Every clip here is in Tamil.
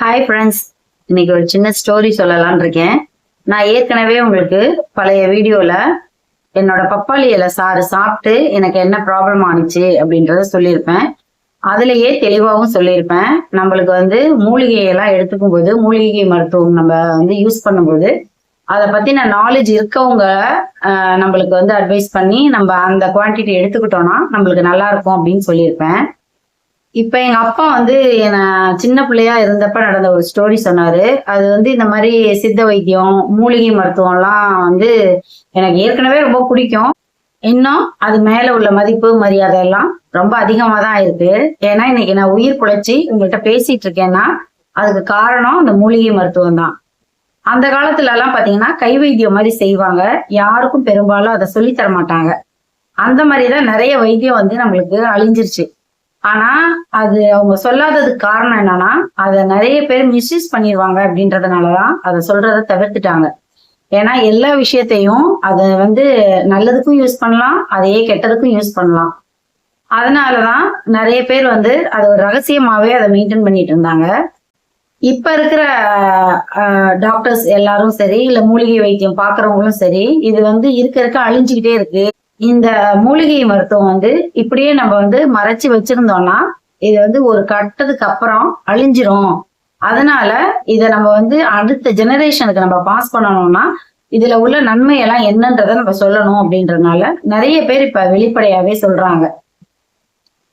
ஹாய் ஃப்ரெண்ட்ஸ் இன்னைக்கு ஒரு சின்ன ஸ்டோரி சொல்லலான் இருக்கேன். நான் ஏற்கனவே உங்களுக்கு பழைய வீடியோவில் என்னோட பப்பாளி இலை சாறு சாப்பிட்டு எனக்கு என்ன ப்ராப்ளம் ஆனிச்சு அப்படின்றத சொல்லியிருப்பேன். அதுலேயே தெளிவாகவும் சொல்லியிருப்பேன். நம்மளுக்கு வந்து மூலிகையெல்லாம் எடுத்துக்கும் போது மூலிகை மருத்துவம் நம்ம வந்து யூஸ் பண்ணும்போது அதை பற்றின நாலேஜ் இருக்கவங்க நம்மளுக்கு வந்து அட்வைஸ் பண்ணி நம்ம அந்த குவான்டிட்டி எடுத்துக்கிட்டோம்னா நம்மளுக்கு நல்லா இருக்கும் அப்படின்னு சொல்லியிருப்பேன். இப்ப எங்க அப்பா வந்து என்ன சின்ன பிள்ளையா இருந்தப்ப நடந்த ஒரு ஸ்டோரி சொன்னாரு. அது வந்து இந்த மாதிரி சித்த வைத்தியம் மூலிகை மருத்துவம்லாம் வந்து எனக்கு ஏற்கனவே ரொம்ப பிடிக்கும். இன்னும் அது மேல உள்ள மதிப்பு மரியாதை எல்லாம் ரொம்ப அதிகமா தான் இருக்கு. ஏன்னா இன்னைக்கு நான் உயிர் குலைச்சி உங்கள்கிட்ட பேசிட்டு இருக்கேன்னா அதுக்கு காரணம் இந்த மூலிகை மருத்துவம் தான். அந்த காலத்துல எல்லாம் பாத்தீங்கன்னா கை வைத்தியம் மாதிரி செய்வாங்க. யாருக்கும் பெரும்பாலும் அதை சொல்லித்தர மாட்டாங்க. அந்த மாதிரி தான் நிறைய வைத்தியம் வந்து நம்மளுக்கு அழிஞ்சிருச்சு. ஆனா அது அவங்க சொல்லாததுக்கு காரணம் என்னன்னா அதை நிறைய பேர் மிஸ்யூஸ் பண்ணிடுவாங்க அப்படின்றதுனாலதான் அதை சொல்றதை தவிர்த்துட்டாங்க. ஏன்னா எல்லா விஷயத்தையும் அதை வந்து நல்லதுக்கும் யூஸ் பண்ணலாம் அதையே கெட்டதுக்கும் யூஸ் பண்ணலாம். அதனாலதான் நிறைய பேர் வந்து அது ஒரு ரகசியமாவே அதை மெயின்டைன் பண்ணிட்டு இருந்தாங்க. இப்ப இருக்கிற டாக்டர்ஸ் எல்லாரும் சரி இல்ல மூலிகை வைத்தியம் பாக்குறவங்களும் சரி இது வந்து இருக்க இருக்க அழிஞ்சுக்கிட்டே இருக்கு. இந்த மூலிகை மருத்துவம் வந்து இப்படியே நம்ம வந்து மறைச்சு வச்சிருந்தோம்னா இது வந்து ஒரு கட்டத்துக்கு அப்புறம் அழிஞ்சிரும். அதனால இத நம்ம வந்து அடுத்த ஜெனரேஷனுக்கு நம்ம பாஸ் பண்ணணும்னா இதுல உள்ள நன்மை எல்லாம் என்னன்றதை நம்ம சொல்லணும் அப்படின்றதுனால நிறைய பேர் இப்ப வெளிப்படையாவே சொல்றாங்க.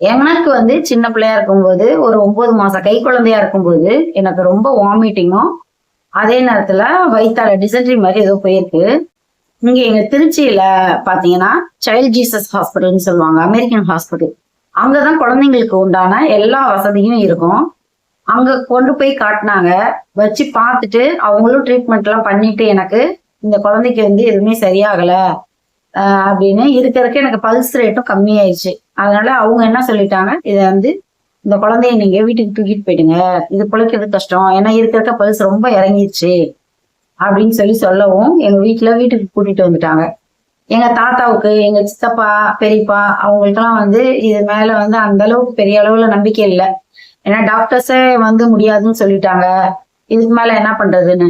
எனக்கு வந்து சின்ன பிள்ளையா இருக்கும்போது ஒரு ஒன்பது மாசம் கை குழந்தையா இருக்கும்போது எனக்கு ரொம்ப வாமிட்டிங்கும் அதே நேரத்துல வயிற்றால டிசென்ட்ரி மாதிரி ஏதோ போயிருக்கு. இங்க எங்க திருச்சியில பாத்தீங்கன்னா சைல்ட் ஜீசஸ் ஹாஸ்பிட்டல்னு சொல்லுவாங்க அமெரிக்கன் ஹாஸ்பிட்டல் அங்கதான் குழந்தைங்களுக்கு உண்டான எல்லா வசதியும் இருக்கும். அங்க கொண்டு போய் காட்டினாங்க வச்சு பார்த்துட்டு அவங்களும் ட்ரீட்மெண்ட் எல்லாம் பண்ணிட்டு எனக்கு இந்த குழந்தைக்கு வந்து எதுவுமே சரியாகல அப்படின்னு இருக்க இருக்க எனக்கு பல்ஸ் ரேட்டும் கம்மியாயிடுச்சு அதனால அவங்க என்ன சொல்லிட்டாங்க இதை வந்து இந்த குழந்தைய நீங்க வீட்டுக்கு தூக்கிட்டு போயிடுங்க இது பிழைக்கிறது கஷ்டம்? ஏன்னா இருக்க இருக்க பல்ஸ் ரொம்ப இறங்கிடுச்சு அப்படின்னு சொல்லி சொல்லவும் எங்க வீட்டுல வீட்டுக்கு கூட்டிட்டு வந்துட்டாங்க. எங்க தாத்தாவுக்கு எங்க சித்தப்பா பெரியப்பா அவங்களுக்கெல்லாம் வந்து இது மேல வந்து அந்த அளவுக்கு பெரிய அளவுல நம்பிக்கை இல்லை. ஏன்னா டாக்டர்ஸே வந்து முடியாதுன்னு சொல்லிட்டாங்க. இதுக்கு மேல என்ன பண்றதுன்னு?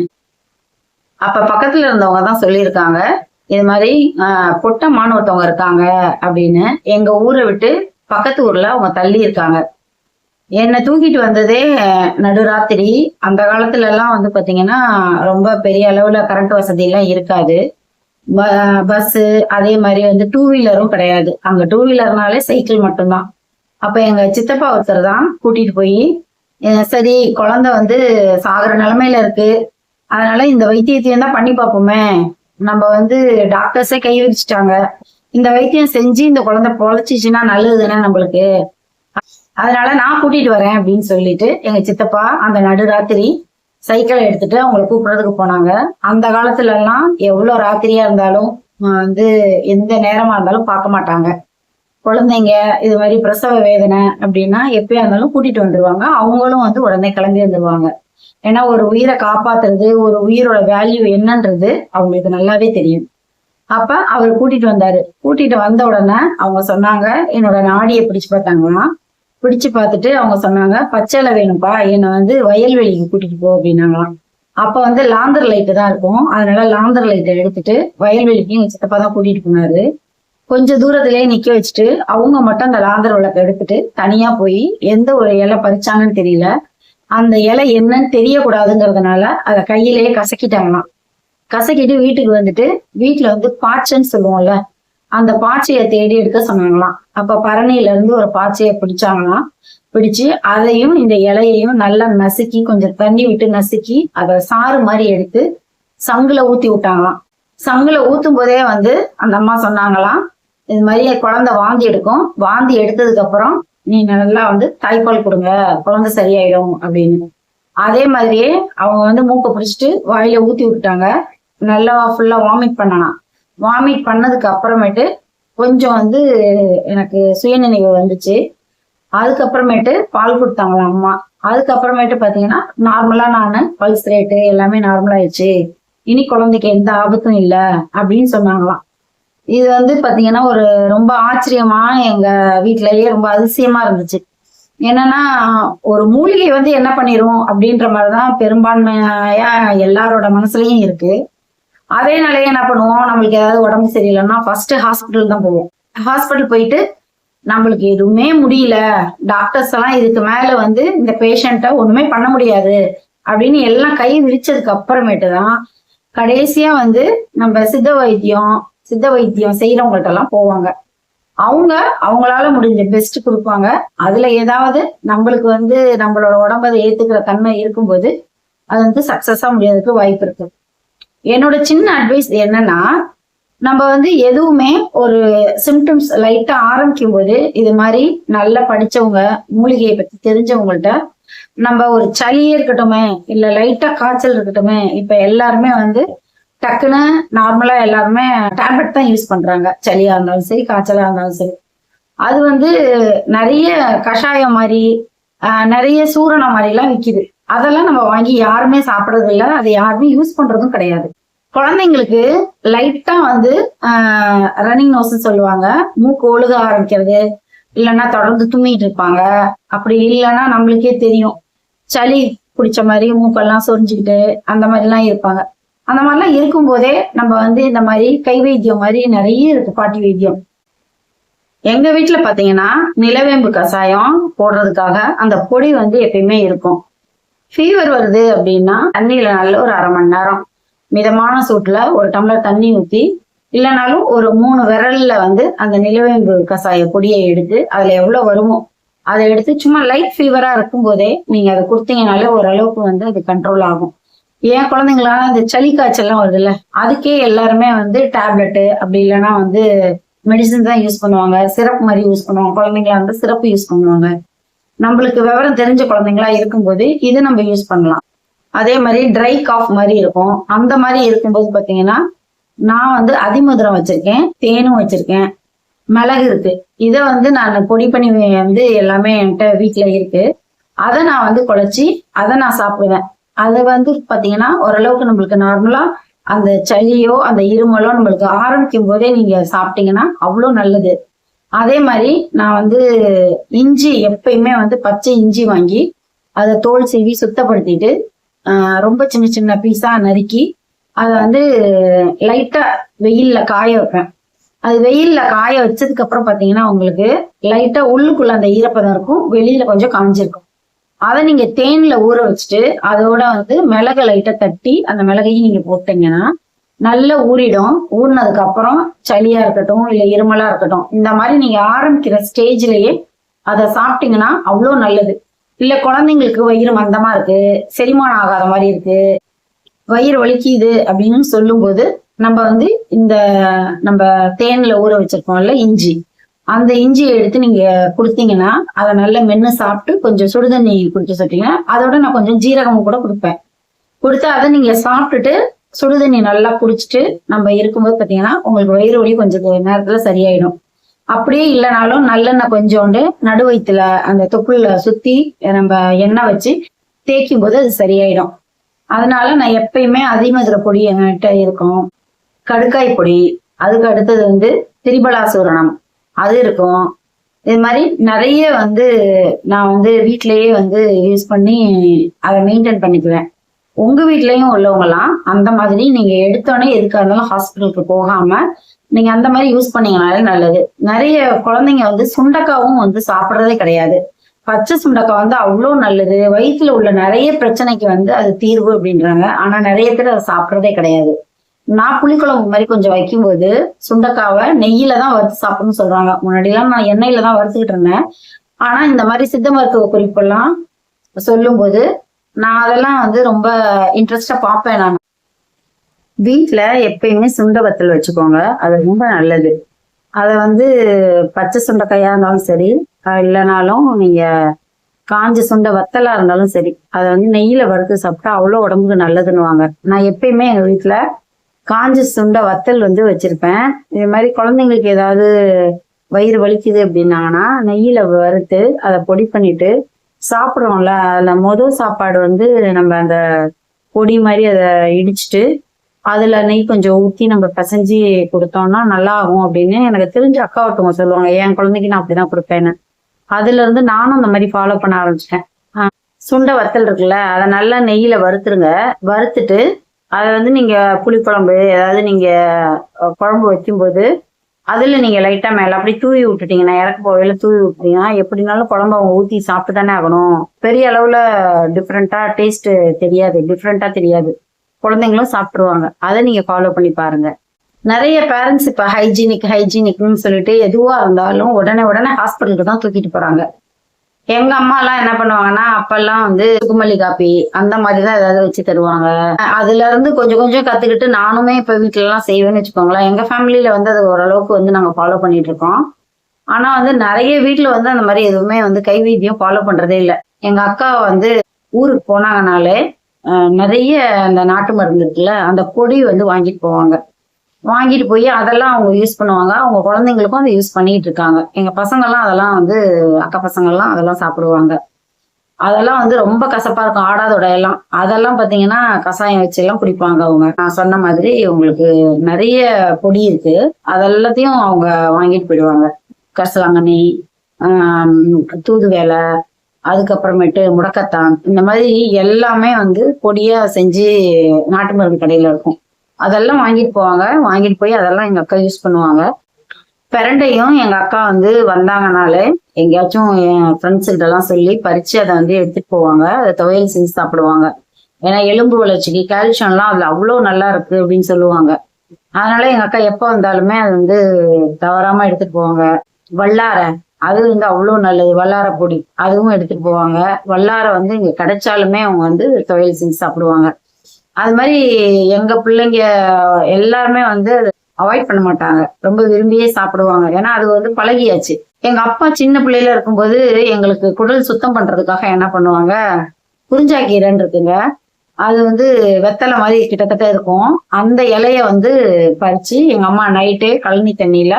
அப்ப பக்கத்துல இருந்தவங்க தான் சொல்லியிருக்காங்க. இது மாதிரி ஆஹ், பொட்டம்மான்னு ஒருத்தவங்க இருக்காங்க அப்படின்னு எங்க ஊரை விட்டு பக்கத்து ஊர்ல அவங்க தள்ளி இருக்காங்க. என்னை தூக்கிட்டு வந்ததே நடுராத்திரி. அந்த காலத்துல எல்லாம் வந்து பாத்தீங்கன்னா ரொம்ப பெரிய அளவுல கரண்ட் வசதி எல்லாம் இருக்காது பஸ்ஸு அதே மாதிரி வந்து டூ வீலரும் கிடையாது. அங்க டூ வீலர்னாலே சைக்கிள் மட்டும்தான். அப்ப எங்க சித்தப்பா ஒருத்தர் தான் கூட்டிட்டு போய் சரி குழந்தை வந்து சாகுற நிலைமையில இருக்கு. அதனால இந்த வைத்தியத்தையும் தான் பண்ணி பார்ப்போமே. நம்ம வந்து டாக்டர்ஸே கை விரிச்சிட்டாங்க இந்த வைத்தியம் செஞ்சு இந்த குழந்தை பொழைச்சிச்சுன்னா நல்லது தானே நம்மளுக்கு? அதனால நான் கூட்டிட்டு வரேன் அப்படின்னு சொல்லிட்டு எங்க சித்தப்பா அந்த நடுராத்திரி சைக்கிளை எடுத்துட்டு அவங்கள கூப்பிடுறதுக்கு போனாங்க. அந்த காலத்துல எல்லாம் எவ்வளவு ராத்திரியா இருந்தாலும் வந்து எந்த நேரமா இருந்தாலும் பார்க்க மாட்டாங்க. குழந்தைங்க இது மாதிரி பிரசவ வேதனை அப்படின்னா எப்பயா இருந்தாலும் கூட்டிட்டு வந்துருவாங்க. அவங்களும் வந்து உடனே கிளம்பி வந்துருவாங்க. ஏன்னா ஒரு உயிரை காப்பாத்துறது ஒரு உயிரோட வேல்யூ என்னன்றது அவங்களுக்கு நல்லாவே தெரியும். அப்ப அவர் கூட்டிட்டு வந்தாரு. கூட்டிட்டு வந்த உடனே அவங்க சொன்னாங்க என்னோட நாடியை பிடிச்சு பார்த்தாங்களாம் பிடிச்சு பார்த்துட்டு அவங்க சொன்னாங்க பச்சைலை வேணும்ப்பா என்னை வந்து வயல்வெளிக்கு கூட்டிட்டு போ அப்படின்னாங்களாம். அப்ப வந்து லாந்தர் லைட்டு தான் இருக்கும். அதனால லாந்தர் லைட்டை எடுத்துட்டு வயல்வெளிக்கு எங்க சித்தப்பா தான் கூட்டிட்டு போனாரு. கொஞ்ச தூரத்திலேயே நிக்க வச்சுட்டு அவங்க மட்டும் அந்த லாந்தர் விளக்க எடுத்துட்டு தனியா போய் எந்த ஒரு இலை பறிச்சாங்கன்னு தெரியல. அந்த இலை என்னன்னு தெரியக்கூடாதுங்கிறதுனால அதை கையிலேயே கசக்கிட்டாங்களாம். கசக்கிட்டு வீட்டுக்கு வந்துட்டு வீட்டுல வந்து பாச்சன்னு சொல்லுவோம்ல அந்த பாச்சையை தேடி எடுக்க சொன்னாங்களாம். அப்ப பரணியில இருந்து ஒரு பாச்சையை பிடிச்சாங்களாம். பிடிச்சு அதையும் இந்த இலையையும் நல்லா நசுக்கி கொஞ்சம் தண்ணி விட்டு நசுக்கி அதை சாறு மாதிரி எடுத்து சங்குல ஊத்தி விட்டாங்களாம். சங்குல ஊத்தும் போதே வந்து அந்த அம்மா சொன்னாங்களாம் இது மாதிரி குழந்தை வாந்தி எடுக்கும். வாந்தி எடுத்ததுக்கு அப்புறம் நீ நல்லா வந்து தாய்ப்பால் கொடுங்க. குழந்தை சரியாயிடும். அப்படின்னு. அதே மாதிரியே அவங்க வந்து மூக்கை பிடிச்சிட்டு வாயில ஊத்தி விட்டுட்டாங்க. நல்லா ஃபுல்லா வாமிட் பண்ணலாம் வாமிட் பண்ணதுக்கு அப்புறமேட்டு கொஞ்சம் வந்து எனக்கு சுயநினைவு வந்துச்சு. அதுக்கப்புறமேட்டு பால் கொடுத்தாங்களாம் அம்மா. அதுக்கப்புறமேட்டு பார்த்தீங்கன்னா நார்மலாக நான் பல்ஸ் ரேட்டு எல்லாமே நார்மலாகிடுச்சு இனி குழந்தைக்கு எந்த ஆபத்தும் இல்லை அப்படின்னு சொன்னாங்களாம். இது வந்து பார்த்தீங்கன்னா ஒரு ரொம்ப ஆச்சரியமா எங்கள் வீட்டிலேயே ரொம்ப அதிசயமா இருந்துச்சு. என்னன்னா ஒரு மூலிகை வந்து என்ன பண்ணிரும் அப்படின்ற மாதிரி தான் பெரும்பான்மையா எல்லாரோட மனசுலயும் இருக்கு. அதே நிலையை என்ன பண்ணுவோம்? நம்மளுக்கு ஏதாவது உடம்பு சரியில்லைன்னா ஃபர்ஸ்ட் ஹாஸ்பிட்டல் தான் போவோம். ஹாஸ்பிட்டல் போயிட்டு நம்மளுக்கு எதுவுமே முடியல. டாக்டர்ஸ் எல்லாம் இதுக்கு மேல வந்து இந்த பேஷண்ட்டை ஒண்ணுமே பண்ண முடியாது அப்படின்னு எல்லாம் கை விரிச்சதுக்கு அப்புறமேட்டு தான் கடைசியா வந்து நம்ம சித்த வைத்தியம் சித்த வைத்தியம் செய்யறவங்கள்ட்ட எல்லாம் போவாங்க. அவங்க அவங்களால முடிஞ்ச பெஸ்ட் கொடுப்பாங்க. அதுல ஏதாவது நம்மளுக்கு வந்து நம்மளோட உடம்ப ஏத்துக்கிற தன்மை இருக்கும்போது அது வந்து சக்சஸா முடியாததுக்கு வாய்ப்பு இருக்கு. என்னோட சின்ன அட்வைஸ் என்னன்னா நம்ம வந்து எதுவுமே ஒரு சிம்டம்ஸ் லைட்டா ஆரம்பிக்கும் போது இது மாதிரி நல்லா படிச்சவங்க மூலிகையை பத்தி தெரிஞ்சவங்கள்ட்ட நம்ம ஒரு சளியே இருக்கட்டுமே இல்ல லைட்டா காய்ச்சல் இருக்கட்டுமே இப்ப எல்லாருமே வந்து டக்குன்னு நார்மலா எல்லாருமே டேப்லெட் தான் யூஸ் பண்றாங்க. சளியா இருந்தாலும் சரி காய்ச்சலா இருந்தாலும் சரி. அது வந்து நிறைய கஷாயம் மாதிரி நிறைய சூரணம் மாதிரி எல்லாம் விக்குது. அதெல்லாம் நம்ம வாங்கி யாருமே சாப்பிட்றது இல்லை. அதை யாருமே யூஸ் பண்றதும் கிடையாது. குழந்தைங்களுக்கு லைட்டா வந்து ரன்னிங் நோஸ் சொல்லுவாங்க. மூக்கு ஒழுக ஆரம்பிக்கிறது. இல்லைன்னா தொடர்ந்து தும்மிட்டு இருப்பாங்க. அப்படி இல்லைன்னா நம்மளுக்கே தெரியும். சளி பிடிச்ச மாதிரி மூக்கெல்லாம் சொரிஞ்சுக்கிட்டு அந்த மாதிரிலாம் இருப்பாங்க. அந்த மாதிரிலாம் இருக்கும்போதே நம்ம வந்து இந்த மாதிரி கை வைத்தியம் மாதிரி நிறைய இருக்கு பாட்டி வைத்தியம். எங்க வீட்டுல பாத்தீங்கன்னா நிலவேம்பு கஷாயம் போடுறதுக்காக அந்த பொடி வந்து எப்பயுமே இருக்கும். ஃபீவர் வருது அப்படின்னா தண்ணியில் நல்ல ஒரு அரை மணி நேரம் மிதமான சூட்டில் ஒரு டம்ளர் தண்ணி ஊற்றி இல்லைனாலும் ஒரு மூணு விரல்ல வந்து அந்த நிலவேம்பு கசாய பொடியை எடுத்து அதில் எவ்வளோ வருமோ அதை எடுத்து சும்மா லைட் ஃபீவராக இருக்கும்போதே நீங்கள் அதை கொடுத்தீங்கனாலே ஓரளவுக்கு வந்து அது கண்ட்ரோல் ஆகும். ஏன் குழந்தைங்களால இந்த சளி காய்ச்சல்லாம் வருதுல்ல? அதுக்கே எல்லாருமே வந்து டேப்லெட்டு அப்படி இல்லைன்னா வந்து மெடிசன் தான் யூஸ் பண்ணுவாங்க. சிரப் மாதிரி யூஸ் பண்ணுவாங்க. குழந்தைங்களா வந்து சிரப்பு யூஸ் பண்ணுவாங்க. நம்மளுக்கு விவரம் தெரிஞ்ச குழந்தைங்களா இருக்கும்போது இது நம்ம யூஸ் பண்ணலாம். அதே மாதிரி ட்ரை காஃப் மாதிரி இருக்கும். அந்த மாதிரி இருக்கும்போது பார்த்தீங்கன்னா நான் வந்து அதிமதுரம் வச்சிருக்கேன் தேனும் வச்சிருக்கேன் மிளகு இருக்கு. இதை வந்து நான் பொடி பண்ணி வந்து எல்லாமே என்கிட்ட வீட்டில் இருக்கு. அதை நான் வந்து குழச்சி அதை நான் சாப்பிடுவேன். அது வந்து பாத்தீங்கன்னா ஓரளவுக்கு நம்மளுக்கு நார்மலா அந்த சளியோ அந்த இருமலோ நம்மளுக்கு ஆரம்பிக்கும் போதே நீங்க சாப்பிட்டீங்கன்னா அவ்வளோ நல்லது. அதே மாதிரி நான் வந்து இஞ்சி எப்பயுமே வந்து பச்சை இஞ்சி வாங்கி அதை தோல் சீவி சுத்தப்படுத்திட்டு ரொம்ப சின்ன சின்ன பீஸாக நறுக்கி அதை வந்து லைட்டாக வெயிலில் காய வைப்பேன். அது வெயிலில் காய வச்சதுக்கப்புறம் பார்த்தீங்கன்னா உங்களுக்கு லைட்டாக உள்ளுக்குள்ள அந்த ஈரப்பதம் இருக்கும் வெளியில் கொஞ்சம் காஞ்சிருக்கும். அதை நீங்கள் தேனில் ஊற வச்சுட்டு அதோட வந்து மிளகை லைட்டாக தட்டி அந்த மிளகையும் நீங்கள் போட்டீங்கன்னா நல்லா ஊறிடும். ஊறினதுக்கு அப்புறம் சளியா இருக்கட்டும் இல்ல இருமலா இருக்கட்டும் இந்த மாதிரி நீங்க ஆரம்பிக்கிற ஸ்டேஜ்லயே அதை சாப்பிட்டீங்கன்னா அவ்வளோ நல்லது. இல்ல குழந்தைங்களுக்கு வயிறு மந்தமா இருக்கு செரிமானம் ஆகாத மாதிரி இருக்கு வயிறு வலிக்குது அப்படின்னு சொல்லும்போது நம்ம வந்து இந்த நம்ம தேன்ல ஊற வச்சிருக்கோம்ல இஞ்சி. அந்த இஞ்சியை எடுத்து நீங்க கொடுத்தீங்கன்னா அதை நல்லா மென்று சாப்பிட்டு கொஞ்சம் சுடுதண்ணி குடிக்க சொல்லிட்டீங்கன்னா அதோட நான் கொஞ்சம் ஜீரகம் கூட கொடுப்பேன். கொடுத்து அதை நீங்க சாப்பிட்டுட்டு சுடுதண்ணி நல்லா குடிச்சிட்டு நம்ம இருக்கும்போது பார்த்தீங்கன்னா உங்களுக்கு வயிறு வலி கொஞ்சம் நேரத்தில் சரியாயிடும். அப்படியே இல்லைனாலும் நல்லெண்ணெய் கொஞ்சோண்டு நடு வயிற்றுல அந்த தொப்புள்ள சுத்தி நம்ம எண்ணெய் வச்சு தேய்க்கும் போது அது சரியாயிடும். அதனால நான் எப்பயுமே அதிமதுரை பொடி என்கிட்ட இருக்கும். கடுக்காய் பொடி அதுக்கு அடுத்தது வந்து திரிபலாசூரணம் அது இருக்கும். இது மாதிரி நிறைய வந்து நான் வந்து வீட்டிலேயே வந்து யூஸ் பண்ணி அதை மெயின்டைன் பண்ணிக்குவேன். உங்க வீட்லயும் உள்ளவங்கலாம் அந்த மாதிரி நீங்க எடுத்தோடனே எதுக்காக இருந்தாலும் ஹாஸ்பிட்டலுக்கு போகாம நீங்க அந்த மாதிரி யூஸ் பண்ணீங்கனாலே நல்லது. நிறைய குழந்தைங்க வந்து சுண்டக்காவும் வந்து சாப்பிட்றதே கிடையாது. பச்சை சுண்டக்காய் வந்து அவ்வளோ நல்லது. வயிற்றுல உள்ள நிறைய பிரச்சனைக்கு வந்து அது தீர்வு அப்படின்றாங்க. ஆனா நிறைய பேர் அதை சாப்பிட்றதே கிடையாது. நான் புளிக்குழம்பு மாதிரி கொஞ்சம் வைக்கும்போது சுண்டக்காவை நெய்யில தான் வறுத்து சாப்பிடணும்னு சொல்றாங்க. முன்னாடிலாம் நான் எண்ணெயில தான் வறுத்துக்கிட்டு இருந்தேன். ஆனா இந்த மாதிரி சித்த மருத்துவ குறிப்பெல்லாம் சொல்லும்போது நான் அதெல்லாம் வந்து ரொம்ப இன்ட்ரெஸ்டா பார்ப்பேன் நான். வீட்டில் எப்பயுமே சுண்ட வத்தல் வச்சுக்கோங்க. அது ரொம்ப நல்லது. அதை வந்து பச்சை சுண்டைக்காயா இருந்தாலும் சரி இல்லைனாலும் நீங்க காஞ்ச சுண்டை வத்தலா இருந்தாலும் சரி அதை வந்து நெய்யில வறுத்து சாப்பிட்டா அவ்வளோ உடம்புக்கு நல்லதுன்னுவாங்க. நான் எப்பயுமே எங்க வீட்டில் காஞ்ச சுண்டை வத்தல் வந்து வச்சிருப்பேன். இது மாதிரி குழந்தைங்களுக்கு ஏதாவது வயிறு வலிக்குது அப்படின்னாங்கன்னா நெய்யில வறுத்து அதை பொடி பண்ணிட்டு சாப்பிடுவோம்ல அந்த மொதல் சாப்பாடு வந்து நம்ம அந்த பொடி மாதிரி அதை இடிச்சிட்டு அதில் நெய் கொஞ்சம் ஊற்றி நம்ம பிசைஞ்சு கொடுத்தோம்னா நல்லா ஆகும் அப்படின்னு எனக்கு தெரிஞ்ச அக்கா ஒருத்தவங்க சொல்லுவாங்க என் குழந்தைக்கு நான் அப்படிதான் கொடுப்பேன்னு. அதுல இருந்து நானும் அந்த மாதிரி ஃபாலோ பண்ண ஆரம்பிச்சிட்டேன். சுண்டை வத்தல் இருக்குல்ல அதை நல்லா நெய்யில் வறுத்துருங்க. வறுத்துட்டு அதை வந்து நீங்கள் புளிக்குழம்பு ஏதாவது நீங்கள் குழம்பு வைக்கும்போது அதுல நீங்க லைட்டா மேல அப்படி தூவி விட்டுட்டீங்கன்னா இறக்க போகையில் தூவி விட்டீங்கன்னா எப்படினாலும் குழம்பு அவங்க ஊத்தி சாப்பிட்டு தானே ஆகணும். பெரிய அளவுல டிஃப்ரெண்ட்டாக டேஸ்ட் தெரியாது. டிஃப்ரெண்டா தெரியாது. குழந்தைங்களும் சாப்பிட்ருவாங்க அதை நீங்க ஃபாலோ பண்ணி பாருங்க. நிறைய பேரண்ட்ஸ் இப்ப ஹைஜீனிக் ஹைஜீனிக்னு சொல்லிட்டு எதுவா இருந்தாலும் உடனே உடனே ஹாஸ்பிட்டலுக்கு தான் தூக்கிட்டு போறாங்க. எங்க அம்மா எல்லாம் என்ன பண்ணுவாங்கன்னா அப்பெல்லாம் வந்து சுக்குமல்லி காப்பி அந்த மாதிரி தான் ஏதாவது வச்சு தருவாங்க. அதுல இருந்து கொஞ்சம் கொஞ்சம் கத்துக்கிட்டு நானுமே இப்ப வீட்டுல எல்லாம் செய்வேன்னு வச்சுக்கோங்களேன். எங்க ஃபேமிலியில வந்து அது ஓரளவுக்கு வந்து நாங்க ஃபாலோ பண்ணிட்டு இருக்கோம். ஆனா வந்து நிறைய வீட்டுல வந்து அந்த மாதிரி எதுவுமே வந்து கைவைத்தியம் ஃபாலோ பண்றதே இல்லை. எங்க அக்கா வந்து ஊருக்கு போனாங்கனாலே நிறைய அந்த நாட்டு மருந்து இருக்குல்ல அந்த பொடி வந்து வாங்கிட்டு போவாங்க. வாங்கிட்டு போய் அதெல்லாம் அவங்க யூஸ் பண்ணுவாங்க. அவங்க குழந்தைங்களுக்கும் அதை யூஸ் பண்ணிட்டு இருக்காங்க. எங்க பசங்கெல்லாம் அதெல்லாம் வந்து அக்கா பசங்கள்லாம் அதெல்லாம் சாப்பிடுவாங்க. அதெல்லாம் வந்து ரொம்ப கசப்பா இருக்கும். ஆடாதோட எல்லாம் அதெல்லாம் பாத்தீங்கன்னா கஷாயம் வச்சு எல்லாம் குடிப்பாங்க அவங்க. நான் சொன்ன மாதிரி உங்களுக்கு நிறைய பொடி இருக்கு. அதெல்லாத்தையும் அவங்க வாங்கிட்டு போயிடுவாங்க. கரிசலாங்கண்ணி தூது தூதுவேலை அதுக்கப்புறமேட்டு முடக்கத்தான். இந்த மாதிரி எல்லாமே வந்து பொடியா செஞ்சு நாட்டு மருந்து கடையில இருக்கும். அதெல்லாம் வாங்கிட்டு போவாங்க. வாங்கிட்டு போய் அதெல்லாம் எங்க அக்கா யூஸ் பண்ணுவாங்க. பிரண்டையும் எங்க அக்கா வந்து வந்தாங்கனாலே எங்கேயாச்சும் என் ஃப்ரெண்ட்ஸ்கிட்ட எல்லாம் சொல்லி பறிச்சு அதை வந்து எடுத்துட்டு போவாங்க. அதை துவையல் செஞ்சு சாப்பிடுவாங்க. ஏன்னா எலும்பு வளர்ச்சிக்கு கால்சியம்லாம் அதுல அவ்வளோ நல்லா இருக்கு அப்படின்னு சொல்லுவாங்க. அதனால எங்க அக்கா எப்போ வந்தாலுமே அது வந்து தவறாம எடுத்துட்டு போவாங்க. வல்லார அது வந்து அவ்வளோ நல்லது. வல்லார பொடி அதுவும் எடுத்துட்டு போவாங்க. வல்லார வந்து இங்க கிடைச்சாலுமே அவங்க வந்து துவையல் செஞ்சு சாப்பிடுவாங்க. அது மாதிரி எங்க பிள்ளைங்க எல்லாருமே வந்து அவாய்ட் பண்ண மாட்டாங்க. ரொம்ப விரும்பியே சாப்பிடுவாங்க. ஏன்னா அது வந்து பழகியாச்சு. எங்க அப்பா சின்ன பிள்ளையில இருக்கும்போது எங்களுக்கு குடல் சுத்தம் பண்றதுக்காக என்ன பண்ணுவாங்க? குறிஞ்சாக்கீரைன்னு இருக்குங்க. அது வந்து வெத்தலை மாதிரி கிட்டத்தட்ட இருக்கும். அந்த இலைய வந்து பறிச்சு எங்க அம்மா நைட்டே கழனி தண்ணியில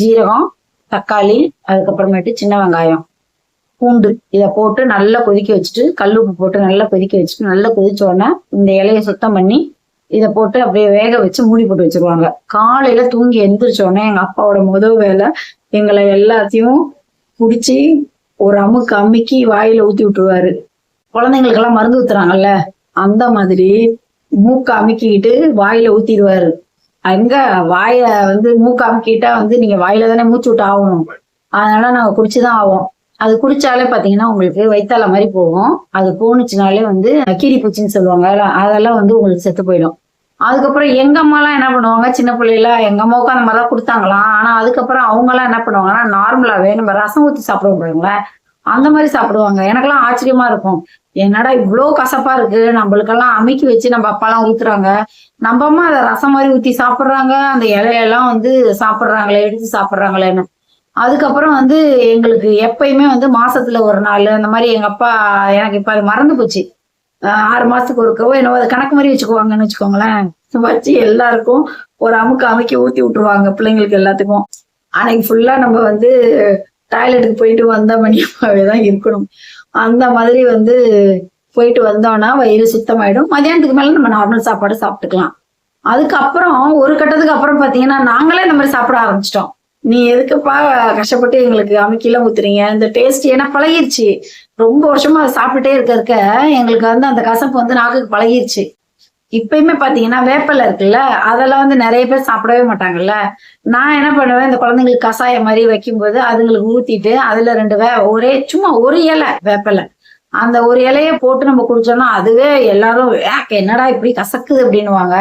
ஜீரகம் தக்காளி அதுக்கப்புறமேட்டு சின்ன வெங்காயம். பூண்டு இதை போட்டு நல்லா கொதிக்க வச்சுட்டு கல் உப்பு போட்டு நல்லா கொதிக்க வச்சுட்டு நல்லா கொதிச்ச உடனே இந்த இலையை சுத்தம் பண்ணி இதை போட்டு அப்படியே வேக வச்சு மூடி போட்டு வச்சிருவாங்க. காலையில தூங்கி எந்திரிச்சோடனே எங்க அப்பாவோட முதல் வேலை எங்களை எல்லாத்தையும் குடிச்சு ஒரு அமுக்கு அமுக்கி வாயில ஊத்தி விட்டுருவாரு. குழந்தைங்களுக்கெல்லாம் மருந்து ஊத்துறாங்கல்ல அந்த மாதிரி மூக்க அமுக்கிக்கிட்டு வாயில ஊத்திடுவாரு. அங்க வாய வந்து மூக்க அமுக்கிட்டா வந்து நீங்க வாயில தானே மூச்சு விட்டு ஆகணும். அதனால நாங்க குடிச்சுதான் ஆவோம். அது குடிச்சாலே பாத்தீங்கன்னா உங்களுக்கு வைத்தால மாதிரி போகும். அது போணுச்சுனாலே வந்து கீரி பூச்சின்னு சொல்லுவாங்க. அதெல்லாம் வந்து உங்களுக்கு செத்து போயிடும். அதுக்கப்புறம் எங்க அம்மாலாம் என்ன பண்ணுவாங்க? சின்ன பிள்ளைல எங்க அம்மாவுக்கும் அந்த மாதிரிலாம் கொடுத்தாங்களாம். ஆனா அதுக்கப்புறம் அவங்கலாம் என்ன பண்ணுவாங்கன்னா நார்மலாவே நம்ம ரசம் ஊற்றி சாப்பிடுவோம் பாருங்களேன். அந்த மாதிரி சாப்பிடுவாங்க. எனக்கெல்லாம் ஆச்சரியமா இருக்கும். என்னடா இவ்வளோ கசப்பா இருக்கு. நம்மளுக்கெல்லாம் அமைக்கி வச்சு நம்ம அப்பாலாம் ஊத்துறாங்க. நம்ம அம்மா அதை ரசம் மாதிரி ஊற்றி சாப்பிட்றாங்க. அந்த இலையெல்லாம் வந்து சாப்பிட்றாங்களே எடுத்து சாப்பிடுறாங்களேன்னு. அதுக்கப்புறம் வந்து எங்களுக்கு எப்பயுமே வந்து மாசத்துல ஒரு நாள் அந்த மாதிரி எங்க அப்பா எனக்கு இப்ப அது மறந்து போச்சு. ஆறு மாசத்துக்கு ஒருக்கவோ என்னவோ அது கணக்கு மாதிரி வச்சுக்குவாங்கன்னு வச்சுக்கோங்களேன். வச்சு எல்லாருக்கும் ஒரு அமுக்கு அமுக்கி ஊத்தி விட்டுருவாங்க பிள்ளைங்களுக்கு எல்லாத்துக்கும். அன்னைக்கு ஃபுல்லா நம்ம வந்து டாய்லெட்டுக்கு போயிட்டு வந்த மணியாவே தான் இருக்கணும். அந்த மாதிரி வந்து போயிட்டு வந்தோம்னா வயிறு சுத்தமாயிடும். மதியானத்துக்கு மேல நம்ம நார்மல் சாப்பாடு சாப்பிட்டுக்கலாம். அதுக்கப்புறம் ஒரு கட்டத்துக்கு அப்புறம் பாத்தீங்கன்னா நாங்களே இந்த மாதிரி சாப்பிட ஆரம்பிச்சிட்டோம். நீ எதுக்குப்பா கஷ்டப்பட்டு எங்களுக்கு அமுக்கிலாம் ஊத்துறீங்க? இந்த டேஸ்ட் ஏன்னா பழகிருச்சு. ரொம்ப வருஷமா அதை சாப்பிட்டுட்டே இருக்க இருக்க எங்களுக்கு வந்து அந்த கசப்பு வந்து நாக்குக்கு பழகிருச்சு. இப்பயுமே பாத்தீங்கன்னா வேப்பல இருக்குல்ல அதெல்லாம் வந்து நிறைய பேர் சாப்பிடவே மாட்டாங்கல்ல. நான் என்ன பண்ணுவேன் இந்த குழந்தைங்களுக்கு கஷாயம் மாதிரி வைக்கும்போது அதுங்களுக்கு ஊத்திட்டு அதுல ரெண்டு வே ஒரே சும்மா ஒரு இலை வேப்பிலை. அந்த ஒரு இலைய போட்டு நம்ம குடிச்சோம்னா அதுவே எல்லாரும் என்னடா இப்படி கசக்குது? அப்படின்னுவாங்க.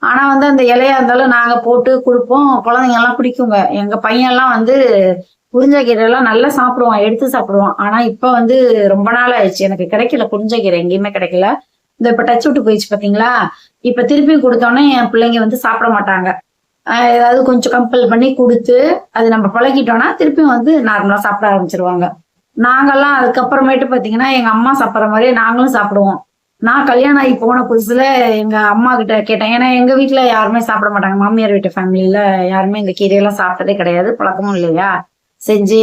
ஆனா வந்து அந்த இலையா இருந்தாலும் நாங்க போட்டு கொடுப்போம். குழந்தைங்க எல்லாம் பிடிக்குங்க. எங்க பையன் எல்லாம் வந்து குறிஞ்சக்கீரை எல்லாம் நல்லா சாப்பிடுவான் எடுத்து சாப்பிடுவான். ஆனா இப்ப வந்து ரொம்ப நாள் ஆயிடுச்சு. எனக்கு கிடைக்கல குறிஞ்சக்கீரை எங்கேயுமே கிடைக்கல. இந்த இப்ப டச் விட்டு போயிடுச்சு பாத்தீங்களா? இப்ப திருப்பி கொடுத்தோன்னே என் பிள்ளைங்க வந்து சாப்பிட மாட்டாங்க. ஏதாவது கொஞ்சம் கம்பல் பண்ணி கொடுத்து அது நம்ம பழகிட்டோம்னா திருப்பியும் வந்து நார்மலா சாப்பிட ஆரம்பிச்சிருவாங்க. நாங்கெல்லாம் அதுக்கப்புறமேட்டு பார்த்தீங்கன்னா எங்கள் அம்மா சாப்பிட்ற மாதிரியே நாங்களும் சாப்பிடுவோம். நான் கல்யாணம் ஆகி போன புதுசுல எங்க அம்மா கிட்ட கேட்டேன். ஏன்னா எங்க வீட்டில் யாருமே சாப்பிட மாட்டாங்க. மாமியார் வீட்டு ஃபேமிலியில யாருமே இந்த கீரையெல்லாம் சாப்பிட்டதே கிடையாது. பழக்கமும் இல்லையா? செஞ்சு.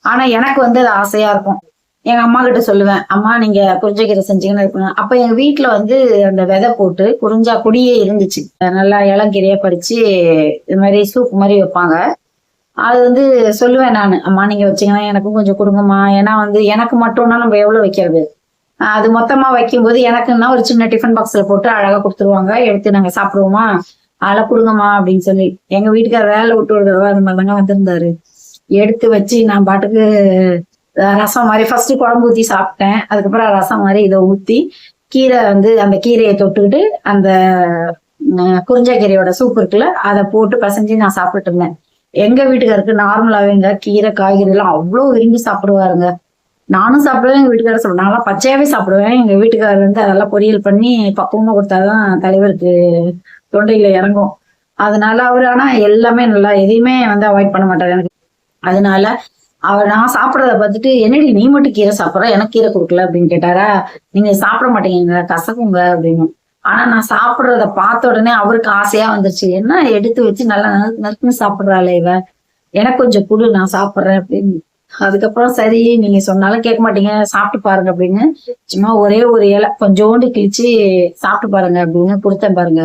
ஆனா எனக்கு வந்து அது ஆசையா இருக்கும். எங்க அம்மா கிட்ட சொல்லுவேன் அம்மா நீங்க குறிஞ்சக்கீரை செஞ்சீங்கன்னு இருக்கணும். அப்ப எங்க வீட்டில் வந்து அந்த விதை போட்டு குறிஞ்சா கொடியே இருந்துச்சு. நல்லா இளங்கீரையா பறிச்சு இது மாதிரி சூப் மாதிரி வைப்பாங்க. அது வந்து சொல்லுவேன் நான். அம்மா நீங்க வச்சீங்கன்னா எனக்கும் கொஞ்சம் கொடுங்கம்மா. ஏன்னா வந்து எனக்கு மட்டும்னா நம்ம எவ்வளவு வைக்கிறது அது மொத்தமா வைக்கும்போது எனக்குன்னா ஒரு சின்ன டிஃபன் பாக்ஸ்ல போட்டு அழகா கொடுத்துருவாங்க. எடுத்து நாங்க சாப்பிடுவோமா? அதெல்லாம் கொடுங்கம்மா அப்படின்னு சொல்லி. எங்க வீட்டுக்கார வேலை விட்டு ஒரு தடவை அது மாதிரிதாங்க வந்திருந்தாரு. எடுத்து வச்சு நான் பாட்டுக்கு ரசம் மாதிரி ஃபர்ஸ்ட் குழம்பு ஊத்தி சாப்பிட்டேன். அதுக்கப்புறம் ரசம் மாதிரி இதை ஊத்தி கீரை வந்து அந்த கீரையை தொட்டுக்கிட்டு அந்த குறிஞ்ச குறிஞ்சாக்கீரையோட சூப் இருக்குல்ல அதை போட்டு பசஞ்சு நான் சாப்பிட்டு இருந்தேன். எங்க வீட்டுக்காருக்கு நார்மலாவேங்க கீரை காய்கறி எல்லாம் அவ்வளோ விரும்பி சாப்பிடுவாருங்க. நானும் சாப்பிடுவேன் எங்க வீட்டுக்காரர் சாப்பிடுவேன் நான்லாம் பச்சையாவே சாப்பிடுவேன். எங்க வீட்டுக்காரர் வந்து அதெல்லாம் பொரியல் பண்ணி பக்குவமா கொடுத்தாதான் தலைவருக்கு தொண்டையில இறங்கும். அதனால அவர் ஆனா எல்லாமே நல்லா எதையுமே வந்து அவாய்ட் பண்ண மாட்டாரு எனக்கு. அதனால அவர் நான் சாப்பிட்றத பார்த்துட்டு என்னடி நீ மட்டும் கீரை சாப்பிட்ற? எனக்கு கீரை கொடுக்கல? அப்படின்னு கேட்டாரா நீங்க சாப்பிட மாட்டீங்க கசக்குங்க அப்படின்னு. ஆனா நான் சாப்பிட்றத பார்த்த உடனே அவருக்கு ஆசையா வந்துருச்சு. என்ன எடுத்து வச்சு நல்லா நறுக்கு நறுக்குன்னு சாப்பிட்றாளே இவ. எனக்கு கொஞ்சம் கொடு நான் சாப்பிட்றேன் அப்படின்னு. அதுக்கப்புறம் சரி நீங்க சொன்னாலும் கேட்க மாட்டீங்க சாப்பிட்டு பாருங்க அப்படின்னு. சும்மா ஒரே ஒரு இலை கொஞ்சோண்டு கிழிச்சு சாப்பிட்டு பாருங்க அப்படின்னு கொடுத்தேன் பாருங்க.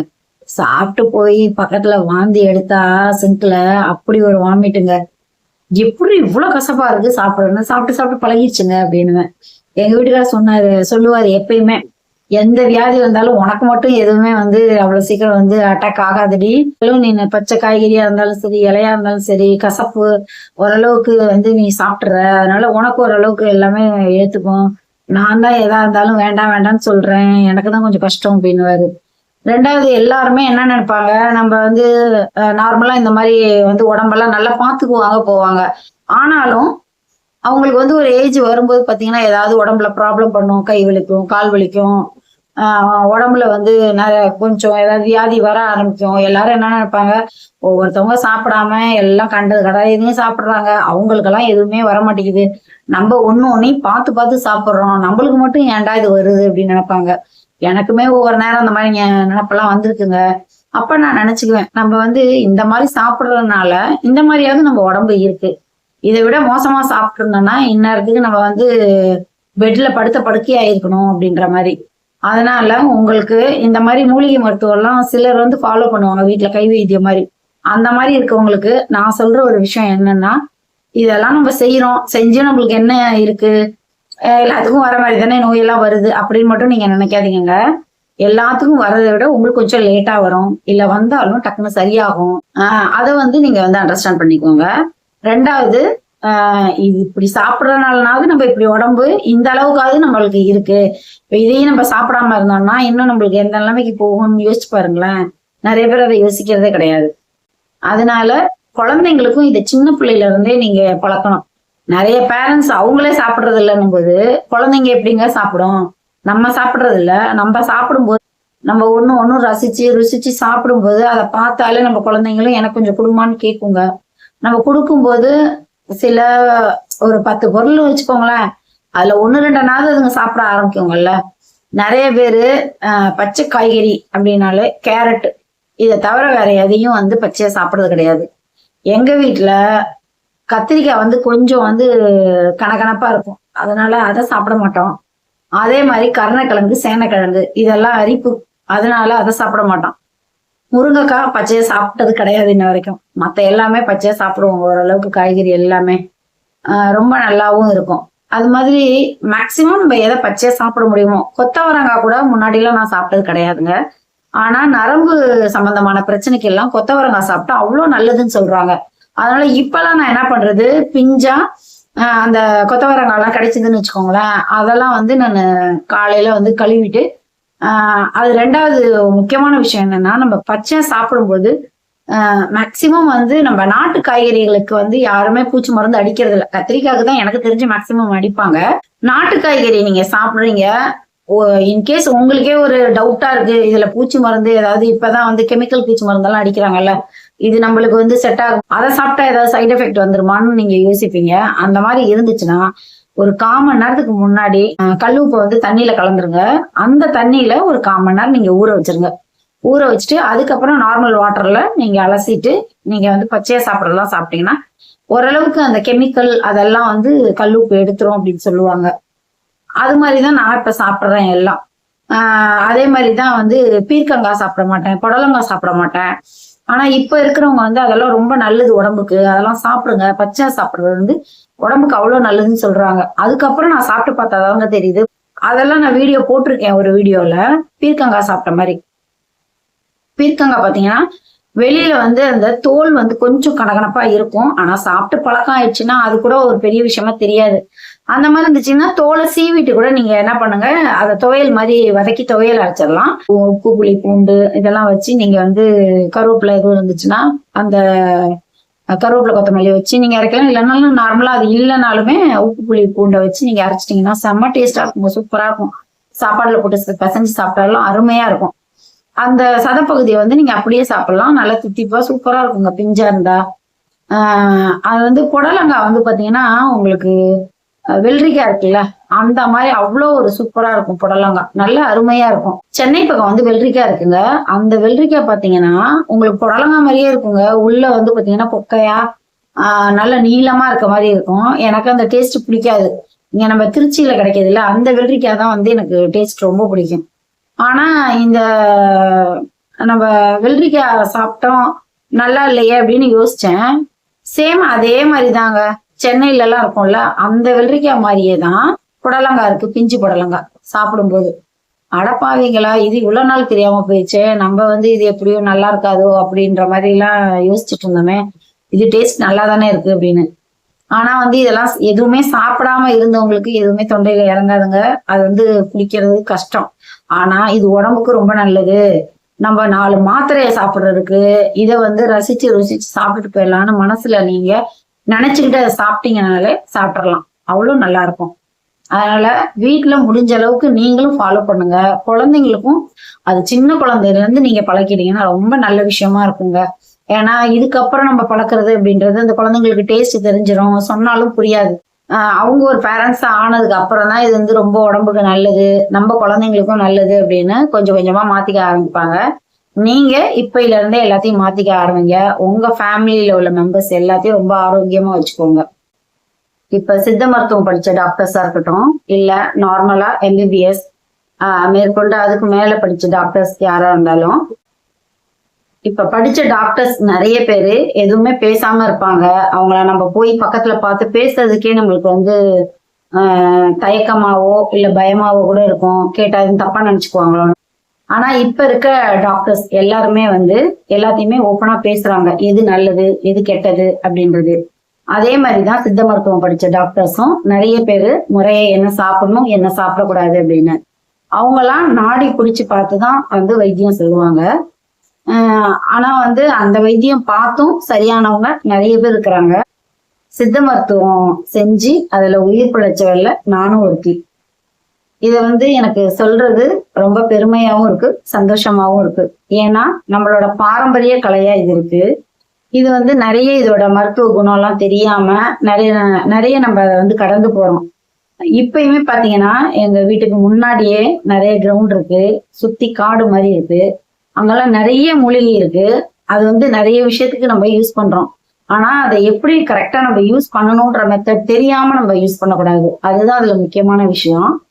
சாப்பிட்டு போய் பக்கத்துல வாந்தி எடுத்தா சிங்க்ல அப்படி ஒரு வாமிட்டுங்க. எப்படி இவ்வளவு கசப்பா இருக்கு சாப்பிடுறேன்னு. சாப்பிட்டு சாப்பிட்டு பழகிடுச்சுங்க அப்படின்னு எங்க வீட்டுக்காரர் சொன்னாரு சொல்லுவாரு எப்பயுமே எந்த வியாதி வந்தாலும் உனக்கு மட்டும் எதுவுமே வந்து அவ்வளவு சீக்கிரம் வந்து அட்டாக் ஆகாதடி. நீ பச்சை காய்கறியா இருந்தாலும் சரி இலையா இருந்தாலும் சரி கசப்பு ஓரளவுக்கு வந்து நீ சாப்பிட்ற. அதனால உனக்கு ஓரளவுக்கு எல்லாமே ஏத்துக்கும். நான் தான் எதா இருந்தாலும் வேண்டாம் வேண்டாம்னு சொல்றேன். எனக்கு தான் கொஞ்சம் கஷ்டம் அப்படின்னுவாரு. ரெண்டாவது எல்லாருமே என்ன நினைப்பாங்க? நம்ம வந்து நார்மலா இந்த மாதிரி வந்து உடம்பெல்லாம் நல்லா பார்த்துக்குவாங்க போவாங்க. ஆனாலும் அவங்களுக்கு வந்து ஒரு ஏஜ் வரும்போது பார்த்தீங்கன்னா ஏதாவது உடம்புல ப்ராப்ளம் பண்ணும் கை வலிக்கும் கால் வலிக்கும். உடம்புல வந்து நிறைய கொஞ்சம் ஏதாவது வியாதி வர ஆரம்பிக்கும். எல்லாரும் என்ன நினைப்பாங்க? ஒவ்வொருத்தவங்க சாப்பிடாம எல்லாம் கண்டது கடை எதுவும் சாப்பிட்றாங்க. அவங்களுக்கெல்லாம் எதுவுமே வர மாட்டேங்குது. நம்ம ஒன்று ஒன்றையும் பார்த்து பார்த்து சாப்பிட்றோம். நம்மளுக்கு மட்டும் ஏன்டா இது வருது அப்படின்னு நினைப்பாங்க. எனக்குமே ஒவ்வொரு நேரம் அந்த மாதிரி நினப்பெல்லாம் நினைப்பெல்லாம் வந்திருக்குங்க. அப்ப நான் நினைச்சுக்குவேன். நம்ம வந்து இந்த மாதிரி சாப்பிட்றதுனால இந்த மாதிரியாவது நம்ம உடம்பு இருக்கு. இதை விட மோசமா சாப்பிட்டுருந்தோம்னா இந்நேரத்துக்கு நம்ம வந்து பெட்ல படுத்த படுக்கையா இருக்கணும் அப்படின்ற மாதிரி. அதனால உங்களுக்கு இந்த மாதிரி மூலிகை மருத்துவம்லாம் சிலர் வந்து ஃபாலோ பண்ணுவாங்க வீட்டுல கை வைத்தியம் மாதிரி. அந்த மாதிரி இருக்கவங்களுக்கு நான் சொல்ற ஒரு விஷயம் என்னன்னா இதெல்லாம் நம்ம செய்யறோம். செஞ்சு நம்மளுக்கு என்ன இருக்கு? எல்லாத்துக்கும் வர மாதிரி தானே நோயெல்லாம் வருது அப்படின்னு மட்டும் நீங்க நினைக்காதீங்க எல்லாத்துக்கும் வர்றதை விட உங்களுக்கு கொஞ்சம் லேட்டா வரும். இல்ல வந்தாலும் டக்குன்னு சரியாகும். அதை வந்து நீங்க வந்து அண்டர்ஸ்டாண்ட் பண்ணிக்கோங்க. ரெண்டாவது ஆஹ் இது இப்படி சாப்பிட்றதுனாலனாவது நம்ம இப்படி உடம்பு இந்த அளவுக்காவது நம்மளுக்கு இருக்கு. இப்ப இதையும் நம்ம சாப்பிடாம இருந்தோம்னா இன்னும் நம்மளுக்கு எந்த நிலைமைக்கு போகும்னு யோசிச்சு பாருங்களேன். நிறைய பேர் அதை யோசிக்கிறதே கிடையாது. அதனால குழந்தைங்களுக்கும் இதை சின்ன பிள்ளையில இருந்தே நீங்க பழக்கணும். நிறைய பேரண்ட்ஸ் அவங்களே சாப்பிட்றது இல்லைன்னும் போது குழந்தைங்க எப்படிங்க சாப்பிடும்? நம்ம சாப்பிட்றது இல்லை. நம்ம சாப்பிடும்போது நம்ம ஒண்ணு ஒன்றும் ரசிச்சு ருசிச்சு சாப்பிடும்போது அதை பார்த்தாலே நம்ம குழந்தைங்களும் எனக்கு கொஞ்சம் கொடுமான்னு கேட்குங்க நம்ம கொடுக்கும்போது சில ஒரு பத்து பொருள் வச்சுக்கோங்களேன். அதுல ஒன்று ரெண்டனாவது அதுங்க சாப்பிட ஆரம்பிக்குங்கல்ல நிறைய பேரு பச்சை காய்கறி அப்படின்னாலே கேரட். இதை தவிர வேற எதையும் வந்து பச்சையா சாப்பிடுறது கிடையாது. எங்க வீட்டுல கத்திரிக்காய் வந்து கொஞ்சம் வந்து கணக்கணப்பா இருக்கும். அதனால அதை சாப்பிட மாட்டோம். அதே மாதிரி கருணக்கிழங்கு சேனைக்கிழங்கு இதெல்லாம் அரிப்பு. அதனால அதை சாப்பிட மாட்டோம். முருங்கைக்காய் பச்சையா சாப்பிட்டது கிடையாது இன்ன வரைக்கும். மற்ற எல்லாமே பச்சையா சாப்பிடுவோம். ஓரளவுக்கு காய்கறி எல்லாமே. ரொம்ப நல்லாவும் இருக்கும். அது மாதிரி மேக்சிமம் நம்ம எதை பச்சையா சாப்பிட முடியுமோ கொத்தவரங்காய் கூட முன்னாடிலாம் நான் சாப்பிட்டது கிடையாதுங்க. ஆனா நரம்பு சம்பந்தமான பிரச்சனைக்கு எல்லாம் கொத்தவரங்காய் சாப்பிட்டா அவ்வளோ நல்லதுன்னு சொல்றாங்க. அதனால இப்பெல்லாம் நான் என்ன பண்றது? பிஞ்சா அந்த கொத்தவரங்காய்லாம் கிடைச்சதுன்னு வச்சுக்கோங்களேன். அதெல்லாம் வந்து நான் காலையில வந்து கழுவிட்டு அது ரெண்டாவது முக்கியமான விஷயம் என்னன்னா நம்ம பச்சையா சாப்பிடும்போது மேக்சிமம் வந்து நம்ம நாட்டு காய்கறிகளுக்கு வந்து யாருமே பூச்சி மருந்து அடிக்கிறது இல்லை கத்திரிக்காய்க்கு தான் எனக்கு தெரிஞ்சு மேக்சிமம் அடிப்பாங்க. நாட்டு காய்கறி நீங்க சாப்பிடுறீங்க. இன்கேஸ் உங்களுக்கே ஒரு டவுட்டா இருக்கு இதுல பூச்சி மருந்து ஏதாவது இப்பதான் வந்து கெமிக்கல் பூச்சி மருந்தெல்லாம் அடிக்கிறாங்கல்ல இது நம்மளுக்கு வந்து செட் ஆகும். அதை சாப்பிட்டா ஏதாவது சைடு எஃபெக்ட் வந்துருமான்னு நீங்க யோசிப்பீங்க. அந்த மாதிரி இருந்துச்சுன்னா ஒரு கால் மணி நேரத்துக்கு முன்னாடி கல் உப்பை வந்து தண்ணியில கலந்துருங்க. அந்த தண்ணியில ஒரு கால் மணி நேரம் நீங்க ஊற வச்சிருங்க. ஊற வச்சுட்டு அதுக்கப்புறம் நார்மல் வாட்டர்ல நீங்க அலசிட்டு நீங்க வந்து பச்சையா சாப்பிடலாம் சாப்பிட்டீங்கன்னா ஓரளவுக்கு அந்த கெமிக்கல் அதெல்லாம் வந்து கல்லுப்பு எடுத்துரும் அப்படின்னு சொல்லுவாங்க. அது மாதிரிதான் நான் இப்ப சாப்பிட்றேன் எல்லாம். அதே அதே மாதிரிதான் வந்து பீர்க்கங்காய் சாப்பிட மாட்டேன் புடலங்காய் சாப்பிட மாட்டேன். ஆனா இப்ப இருக்கிறவங்க வந்து அதெல்லாம் ரொம்ப நல்லது உடம்புக்கு. அதெல்லாம் சாப்பிடுங்க. பச்சை சாப்பிடுறது வந்து உடம்புக்கு அவ்வளவு நல்லதுன்னு சொல்றாங்க. அதுக்கப்புறம் நான் சாப்பிட்டு பார்த்தாதாங்க தெரியுது. அதெல்லாம் நான் வீடியோ போட்டிருக்கேன் ஒரு வீடியோல பீர்க்கங்காய் சாப்பிட்ட மாதிரி. பீர்க்கங்காய் பாத்தீங்கன்னா வெளியில வந்து அந்த தோல் வந்து கொஞ்சம் கனகனப்பா இருக்கும். ஆனா சாப்பிட்டு பழக்கம் ஆயிடுச்சுன்னா அது கூட ஒரு பெரிய விஷயமா தெரியாது. அந்த மாதிரி இருந்துச்சுன்னா தோலை சீவிட்டு கூட நீங்க என்ன பண்ணுங்க அதை துவையல் மாதிரி வதக்கி துவையல் அரைச்சிடலாம். உப்பு புளி பூண்டு இதெல்லாம் வச்சு நீங்க வந்து கருவேப்பிலை எதுவும் இருந்துச்சுன்னா அந்த கருவேப்பிலை கொத்தமல்லி வச்சு நீங்க அரைக்கலாம். இல்லைனாலும் நார்மலா அது இல்லைனாலுமே உப்பு புளி பூண்டை வச்சு நீங்க அரைச்சிட்டீங்கன்னா செம்ம டேஸ்டா இருக்கும். சூப்பரா இருக்கும். சாப்பாடுல போட்டு பசஞ்சு சாப்பிட்டாலும் அருமையா இருக்கும். அந்த சதப்பகுதியை வந்து நீங்க அப்படியே சாப்பிடலாம். நல்லா தித்திப்பா சூப்பரா இருக்குங்க. பிஞ்சா இருந்தா. அது வந்து புடலங்காய் வந்து பாத்தீங்கன்னா உங்களுக்கு வெள்ளரிக்காய் இருக்குல்ல அந்த மாதிரி அவ்வளோ ஒரு சூப்பரா இருக்கும் புடலங்காய். நல்ல அருமையா இருக்கும். சென்னை பக்கம் வந்து வெள்ளரிக்காய் இருக்குங்க. அந்த வெள்ளரிக்காய் பாத்தீங்கன்னா உங்களுக்கு புடலங்காய் மாதிரியே இருக்குங்க. உள்ள வந்து பாத்தீங்கன்னா கொக்கையா நல்ல நீளமா இருக்க மாதிரி இருக்கும். எனக்கு அந்த டேஸ்ட் பிடிக்காது. இங்க நம்ம திருச்சியில கிடைக்கிது இல்ல அந்த வெள்ளரிக்காய் தான் வந்து எனக்கு டேஸ்ட் ரொம்ப பிடிக்கும். ஆனா இந்த நம்ம வெள்ளரிக்காய் சாப்பிட்டோம் நல்லா இல்லையே அப்படின்னு யோசிச்சேன். சேம் அதே மாதிரி தாங்க சென்னையில எல்லாம் இருக்கும்ல அந்த வெள்ளரிக்காய் மாதிரியே தான் புடலங்காய் இருக்கு பிஞ்சு புடலங்காய் சாப்பிடும்போது. அடப்பாவீங்களா இது இவ்வளவு நாள் தெரியாம போயிடுச்சே நம்ம வந்து இது எப்படியோ நல்லா இருக்காதோ அப்படின்ற மாதிரி எல்லாம் யோசிச்சுட்டு இருந்தோமே இது டேஸ்ட் நல்லா தானே இருக்கு அப்படின்னு. ஆனா வந்து இதெல்லாம் எதுவுமே சாப்பிடாம இருந்தவங்களுக்கு எதுவுமே தொண்டையில இறங்காதுங்க அது வந்து குடிக்கிறது கஷ்டம். ஆனா இது உடம்புக்கு ரொம்ப நல்லது. நம்ம நாலு மாத்திரையை சாப்பிடுறதுக்கு இதை வந்து ரசிச்சு ருசிச்சு சாப்பிட்டுட்டு போயிடலாம்னு மனசுல நீங்க நினைச்சுக்கிட்டு அதை சாப்பிட்டீங்கனாலே சாப்பிட்றலாம். அவ்வளோ நல்லா இருக்கும். அதனால வீட்டுல முடிஞ்ச அளவுக்கு நீங்களும் ஃபாலோ பண்ணுங்க. குழந்தைங்களுக்கும் அது சின்ன குழந்தையில இருந்து நீங்க பழக்கிட்டீங்கன்னா ரொம்ப நல்ல விஷயமா இருக்குங்க. ஏன்னா இதுக்கப்புறம் நம்ம பழக்கிறது அப்படின்றது அந்த குழந்தைங்களுக்கு டேஸ்ட் தெரிஞ்சிடும் சொன்னாலும் புரியாது. ஆஹ் அவங்க ஒரு பேரண்ட்ஸ் ஆனதுக்கு அப்புறம் தான் இது வந்து ரொம்ப உடம்புக்கு நல்லது நம்ம குழந்தைங்களுக்கும் நல்லது அப்படின்னு கொஞ்சம் கொஞ்சமா மாத்திக்க ஆரம்பிப்பாங்க. நீங்க இப்பையில இருந்தே எல்லாத்தையும் மாத்திக்க ஆரம்பிங்க. உங்க ஃபேமிலியில உள்ள மெம்பர்ஸ் எல்லாத்தையும் ரொம்ப ஆரோக்கியமா வச்சுக்கோங்க. இப்ப சித்த மருத்துவம் படிச்ச டாக்டர்ஸா இருக்கட்டும் இல்ல நார்மலா எம்பிபிஎஸ் மேற்கொண்டு அதுக்கு மேல படிச்ச டாக்டர்ஸ் யாரா இருந்தாலும் இப்ப படிச்ச டாக்டர்ஸ் நிறைய பேரு எதுவுமே பேசாம இருப்பாங்க. அவங்கள நம்ம போய் பக்கத்துல பார்த்து பேசுறதுக்கே நம்மளுக்கு வந்து தயக்கமாவோ இல்ல பயமாவோ கூட இருக்கும். கேட்டா தப்பா நினைச்சுக்குவாங்களோ ஆனா இப்ப இருக்க டாக்டர்ஸ் எல்லாருமே வந்து எல்லாத்தையுமே ஓப்பனா பேசுறாங்க. எது நல்லது எது கெட்டது அப்படின்றது. அதே மாதிரிதான் சித்த மருத்துவம் படிச்ச டாக்டர்ஸும் நிறைய பேரு முறையை என்ன சாப்பிடணும் என்ன சாப்பிடக்கூடாது அப்படின்னு. அவங்கெல்லாம் நாடி பிடிச்சு பார்த்துதான் வந்து வைத்தியம் சொல்லுவாங்க. ஆனா வந்து அந்த வைத்தியம் பார்த்தும் சரியானவங்க நிறைய பேர் இருக்கிறாங்க. சித்த மருத்துவம் செஞ்சு அதுல உயிர் பிழைச்சவர்ல நானும் ஒருத்தி. இதை வந்து எனக்கு சொல்றது ரொம்ப பெருமையாவும் இருக்கு சந்தோஷமாவும் இருக்கு. ஏன்னா நம்மளோட பாரம்பரிய கலையா இது இருக்கு. இது வந்து நிறைய இதோட மருத்துவ குணம் எல்லாம் தெரியாம நிறைய நிறைய நம்ம அதை வந்து கடந்து போறோம். இப்பயுமே பாத்தீங்கன்னா எங்க வீட்டுக்கு முன்னாடியே நிறைய கிரவுண்ட் இருக்கு. சுத்தி காடு மாதிரி இருக்கு. அங்கெல்லாம் நிறைய மூலிகை இருக்கு. அது வந்து நிறைய விஷயத்துக்கு நம்ம யூஸ் பண்றோம். ஆனா அதை எப்படி கரெக்டா நம்ம யூஸ் பண்ணணும்ன்ற மெத்தட் தெரியாம நம்ம யூஸ் பண்ணக்கூடாது. அதுதான் அதுல முக்கியமான விஷயம்.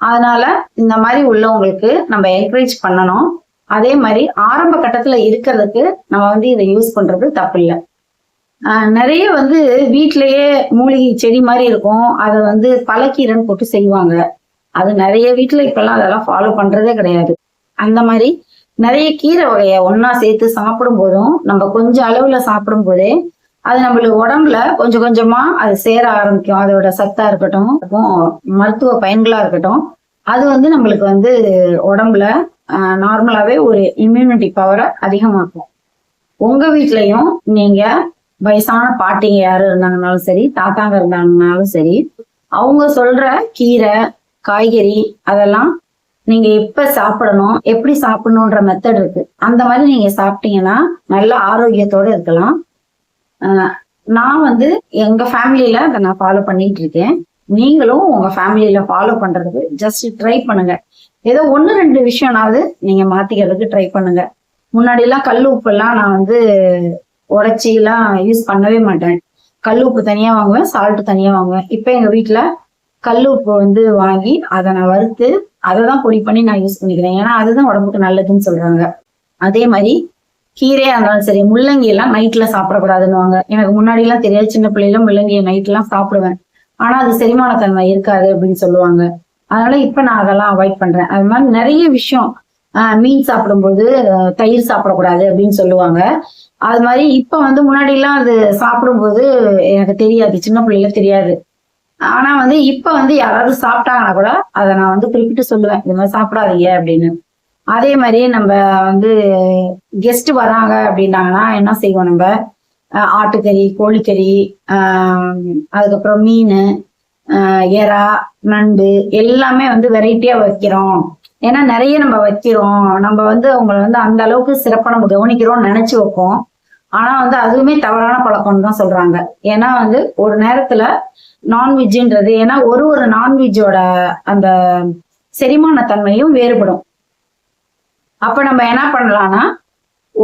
அதனால இந்த மாதிரி உள்ளவங்களுக்கு நம்ம என்கரேஜ் பண்ணணும். அதே மாதிரி ஆரம்ப கட்டத்துல இருக்கிறதுக்கு நம்ம வந்து இதை யூஸ் பண்றது தப்பு இல்லை நிறைய வந்து வீட்டிலேயே மூலிகை செடி மாதிரி இருக்கும். அதை வந்து பழக்கீரைன்னு போட்டு செய்வாங்க. அது நிறைய வீட்டுல இப்பெல்லாம் அதெல்லாம் ஃபாலோ பண்றதே கிடையாது. அந்த மாதிரி நிறைய கீரை வகையை ஒன்னா சேர்த்து சாப்பிடும் போதும் நம்ம கொஞ்சம் அளவுல சாப்பிடும் போதே அது நம்மளுக்கு உடம்புல கொஞ்சம் கொஞ்சமா அது சேர ஆரம்பிக்கும். அதோட சத்தா இருக்கட்டும் மருத்துவ பயன்களா இருக்கட்டும். அது வந்து நம்மளுக்கு வந்து உடம்புல நார்மலாவே ஒரு இம்யூனிட்டி பவரை அதிகமாக்கும். உங்க வீட்லயும் நீங்க வயசான பாட்டிங்க யாரு இருந்தாங்கனாலும் சரி தாத்தாங்க இருந்தாங்கனாலும் சரி அவங்க சொல்ற கீரை காய்கறி அதெல்லாம் நீங்க எப்ப சாப்பிடணும் எப்படி சாப்பிடணுன்ற மெத்தட் இருக்கு. அந்த மாதிரி நீங்க சாப்பிட்டீங்கன்னா நல்ல ஆரோக்கியத்தோட இருக்கலாம். நான் வந்து எங்க ஃபேமிலியில அதை நான் ஃபாலோ பண்ணிட்டு இருக்கேன் நீங்களும் உங்க ஃபேமிலியில ஃபாலோ பண்றதுக்கு ஜஸ்ட் ட்ரை பண்ணுங்க. ஏதோ ஒன்று ரெண்டு விஷயம்னாவது நீங்க மாத்திக்கிறதுக்கு ட்ரை பண்ணுங்க. முன்னாடி எல்லாம் கல் உப்பு எல்லாம் நான் வந்து உடச்சிலாம் எல்லாம் யூஸ் பண்ணவே மாட்டேன். கல் உப்பு தனியா வாங்குவேன் சால்ட் தனியா வாங்குவேன். இப்போ எங்க வீட்டுல கல் உப்பு வந்து வாங்கி அதை நான் வறுத்து அதை தான் பொடி பண்ணி நான் யூஸ் பண்ணிக்கிறேன். ஏன்னா அதுதான் உடம்புக்கு நல்லதுன்னு சொல்றாங்க. அதே மாதிரி கீரையா இருந்தாலும் சரி முள்ளங்கி எல்லாம் நைட்ல சாப்பிடக்கூடாதுன்னுவாங்க. எனக்கு முன்னாடி எல்லாம் தெரியாது சின்ன பிள்ளையில முள்ளங்கியை நைட் எல்லாம் சாப்பிடுவேன். ஆனா அது செரிமானத்தன்மை இருக்காது அப்படின்னு சொல்லுவாங்க. அதனால இப்ப நான் அதெல்லாம் அவாய்ட் பண்றேன். அது மாதிரி நிறைய விஷயம் ஆஹ் மீன் சாப்பிடும்போது தயிர் சாப்பிடக்கூடாது அப்படின்னு சொல்லுவாங்க. அது மாதிரி இப்ப வந்து முன்னாடி எல்லாம் அது சாப்பிடும்போது எனக்கு தெரியாது சின்ன பிள்ளைல தெரியாது. ஆனா வந்து இப்ப வந்து யாராவது சாப்பிட்டாங்கன்னா கூட அதை நான் வந்து குறிப்பிட்டு சொல்லுவேன். இது மாதிரி சாப்பிடாதீங்க அப்படின்னு. அதே மாதிரி நம்ம வந்து கெஸ்ட் வராங்க அப்படின்னாங்கன்னா என்ன செய்வோம் நம்ம? ஆட்டுக்கறி கோழிக்கறி அதுக்கப்புறம் மீன் எறா நண்டு எல்லாமே வந்து வெரைட்டியா வைக்கிறோம். ஏன்னா நிறைய நம்ம வைக்கிறோம். நம்ம வந்து அவங்கள வந்து அந்த அளவுக்கு சிறப்பாக நம்ம கவனிக்கிறோம்னு நினைச்சு வைப்போம். ஆனா வந்து அதுவுமே தவறான பழக்கம்னு தான் சொல்றாங்க. ஏன்னா வந்து ஒரு நேரத்துல நான்வெஜ்ன்றது ஏன்னா ஒரு ஒரு நான்வெஜ்ஜோட அந்த செரிமான தன்மையும் வேறுபடும். அப்ப நம்ம என்ன பண்ணலாம்னா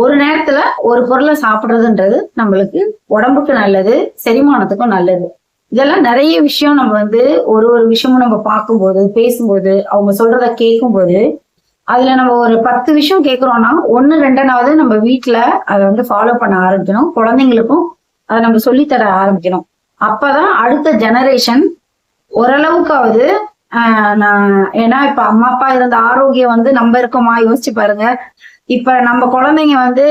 ஒரு நேரத்துல ஒரு பொருளை சாப்பிட்றதுன்றது நம்மளுக்கு உடம்புக்கு நல்லது செரிமானத்துக்கும் நல்லது. இதெல்லாம் நிறைய விஷயம் நம்ம வந்து ஒரு ஒரு விஷயமும் நம்ம பார்க்கும்போது பேசும்போது அவங்க சொல்றத கேட்கும்போது அதுல நம்ம ஒரு பத்து விஷயம் கேட்குறோம்னா ஒன்னு ரெண்டனாவது நம்ம வீட்டுல அதை வந்து ஃபாலோ பண்ண ஆரம்பிக்கணும். குழந்தைங்களுக்கும் அதை நம்ம சொல்லித்தர ஆரம்பிக்கணும். அப்பதான் அடுத்த ஜெனரேஷன் ஓரளவுக்காவது நான் ஏன்னா இப்ப அம்மா அப்பா இருந்த ஆரோக்கியம் வந்து நம்ம இருக்கோமா? யோசிச்சு பாருங்க. இப்ப நம்ம குழந்தைங்க வந்து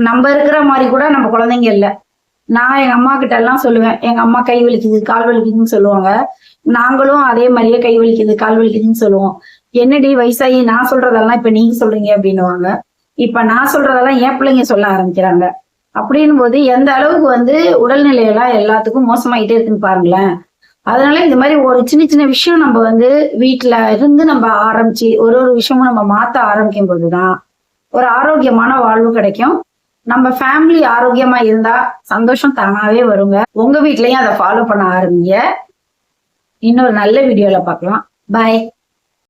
நம்ம இருக்கிற மாதிரி கூட நம்ம குழந்தைங்க இல்ல. நான் எங்க அம்மா கிட்ட எல்லாம் சொல்லுவேன். எங்க அம்மா கை வலிக்குது கால் வலிக்குதுன்னு சொல்லுவாங்க. நாங்களும் அதே மாதிரியே கை வலிக்குது கால் வலிக்குதுன்னு சொல்லுவோம். என்னடி வயசாகி நான் சொல்றதெல்லாம் இப்ப நீங்க சொல்றீங்க அப்படின்னுவாங்க. இப்ப நான் சொல்றதெல்லாம் என் பிள்ளைங்க சொல்ல ஆரம்பிக்கிறாங்க. அப்படின்னும் போது எந்த அளவுக்கு வந்து உடல்நிலையெல்லாம் எல்லாத்துக்கும் மோசமாயிட்டே இருக்குன்னு பாருங்களேன். அதனால இந்த மாதிரி ஒரு சின்ன சின்ன விஷயம் நம்ம வந்து வீட்டுல இருந்து நம்ம ஆரம்பிச்சு ஒரு ஒரு விஷயமும் நம்ம மாத்த ஆரம்பிக்கும் போதுதான் ஒரு ஆரோக்கியமான வாழ்வு கிடைக்கும். நம்ம ஃபேமிலி ஆரோக்கியமா இருந்தா சந்தோஷம் தானாவே வருங்க. உங்க வீட்லயும் அதை ஃபாலோ பண்ண ஆரம்பிங்க. இன்னொரு நல்ல வீடியோல பார்க்கலாம். பாய்